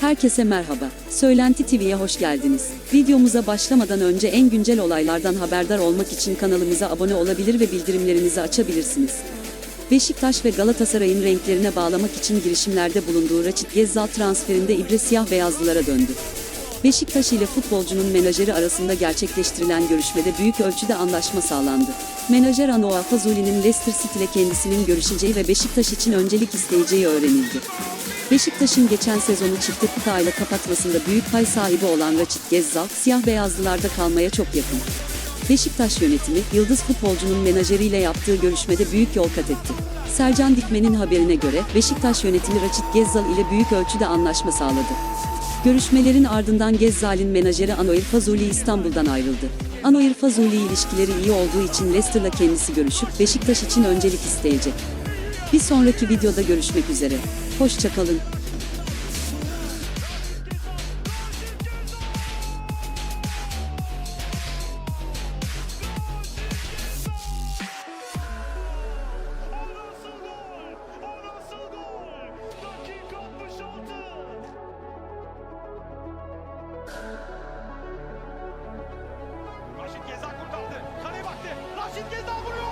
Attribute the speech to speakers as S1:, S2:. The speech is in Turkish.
S1: Herkese merhaba. Söylenti TV'ye hoş geldiniz. Videomuza başlamadan önce en güncel olaylardan haberdar olmak için kanalımıza abone olabilir ve bildirimlerinizi açabilirsiniz. Beşiktaş ve Galatasaray'ın renklerine bağlamak için girişimlerde bulunduğu Raçit Gezzal transferinde ibre siyah beyazlılara döndü. Beşiktaş ile futbolcunun menajeri arasında gerçekleştirilen görüşmede büyük ölçüde anlaşma sağlandı. Menajer Anoa Fazuli'nin Leicester City ile kendisinin görüşeceği ve Beşiktaş için öncelik isteyeceği öğrenildi. Beşiktaş'ın geçen sezonu çifte kupayla kapatmasında büyük pay sahibi olan Raçit Gezzal, siyah beyazlılarda kalmaya çok yakın. Beşiktaş yönetimi, yıldız futbolcunun menajeriyle yaptığı görüşmede büyük yol kat etti. Sercan Dikmen'in haberine göre Beşiktaş yönetimi Raçit Gezzal ile büyük ölçüde anlaşma sağladı. Görüşmelerin ardından Gezzal'in menajeri Anoir Fazuli İstanbul'dan ayrıldı. Anoir Fazuli ilişkileri iyi olduğu için Leicester'la kendisi görüşüp Beşiktaş için öncelik isteyecek. Bir sonraki videoda görüşmek üzere. Hoşçakalın.
S2: Nasıl gol? O nasıl gol? Dakika 66. Raşit Gezal kurtardı. Kaleye baktı. Raşit Gezal vuruyor.